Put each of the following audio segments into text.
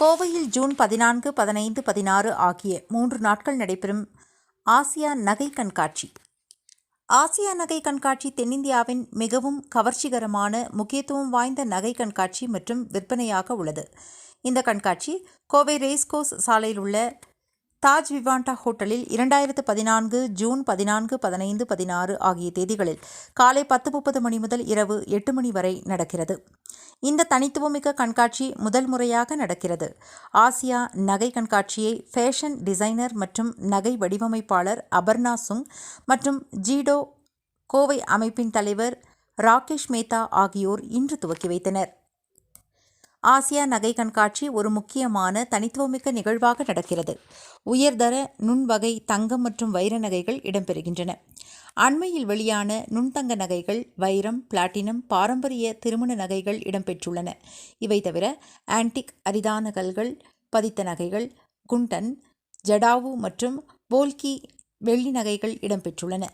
கோவையில் ஜூன் பதினான்கு பதினைந்து பதினாறு ஆகிய மூன்று நாட்கள் நடைபெறும் ஆசியா நகை கண்காட்சி. ஆசியா நகை கண்காட்சி தென்னிந்தியாவின் மிகவும் கவர்ச்சிகரமான முக்கியத்துவம் வாய்ந்த நகை கண்காட்சி மற்றும் விற்பனையாக உள்ளது. இந்த கண்காட்சி கோவை ரேஸ்கோஸ் சாலையில் உள்ள தாஜ் விவாண்டா ஹோட்டலில் இரண்டாயிரத்து பதினான்கு ஜூன் பதினான்கு பதினைந்து பதினாறு ஆகிய தேதிகளில் காலை பத்து முப்பது மணி முதல் இரவு எட்டு மணி வரை நடக்கிறது. இந்த தனித்துவமிக்க கண்காட்சி முதல் முறையாக நடக்கிறது. ஆசியா நகை கண்காட்சியை ஃபேஷன் டிசைனர் மற்றும் நகை வடிவமைப்பாளர் அபர்ணா சுங் மற்றும் ஜீடோ கோவை அமைப்பின் தலைவர் ராகேஷ் மேத்தா ஆகியோர் இன்று துவக்கி வைத்தனர். ஆசியா நகை கண்காட்சி ஒரு முக்கியமான தனித்துவமிக்க நிகழ்வாக நடக்கிறது. உயர்தர நுண்வகை தங்கம் மற்றும் வைர நகைகள் இடம்பெறுகின்றன. அண்மையில் வெளியான நுண்தங்க நகைகள் வைரம் பிளாட்டினம் பாரம்பரிய திருமண நகைகள் இடம்பெற்றுள்ளன. இவை தவிர ஆன்டிக் அரிதானகல்கள் பதித்த நகைகள் குண்டன் ஜடாவு மற்றும் போல்கி வெள்ளி நகைகள் இடம்பெற்றுள்ளன.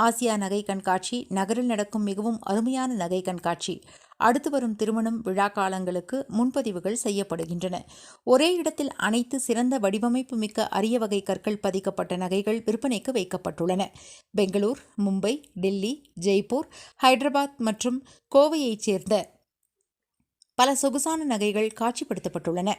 ஆசியா நகை கண்காட்சி நகரில் நடக்கும் மிகவும் அருமையான நகை கண்காட்சி. அடுத்து வரும் திருமணம் விழா காலங்களுக்கு முன்பதிவுகள் செய்யப்படுகின்றன. ஒரே இடத்தில் அனைத்து சிறந்த வடிவமைப்பு மிக்க அரிய வகை கற்கள் பதிக்கப்பட்ட நகைகள் விற்பனைக்கு வைக்கப்பட்டுள்ளன. பெங்களூர் மும்பை டெல்லி ஜெய்ப்பூர் ஹைதராபாத் மற்றும் கோவையைச் சேர்ந்த பல சொகுசான நகைகள் காட்சிப்படுத்தப்பட்டுள்ளன.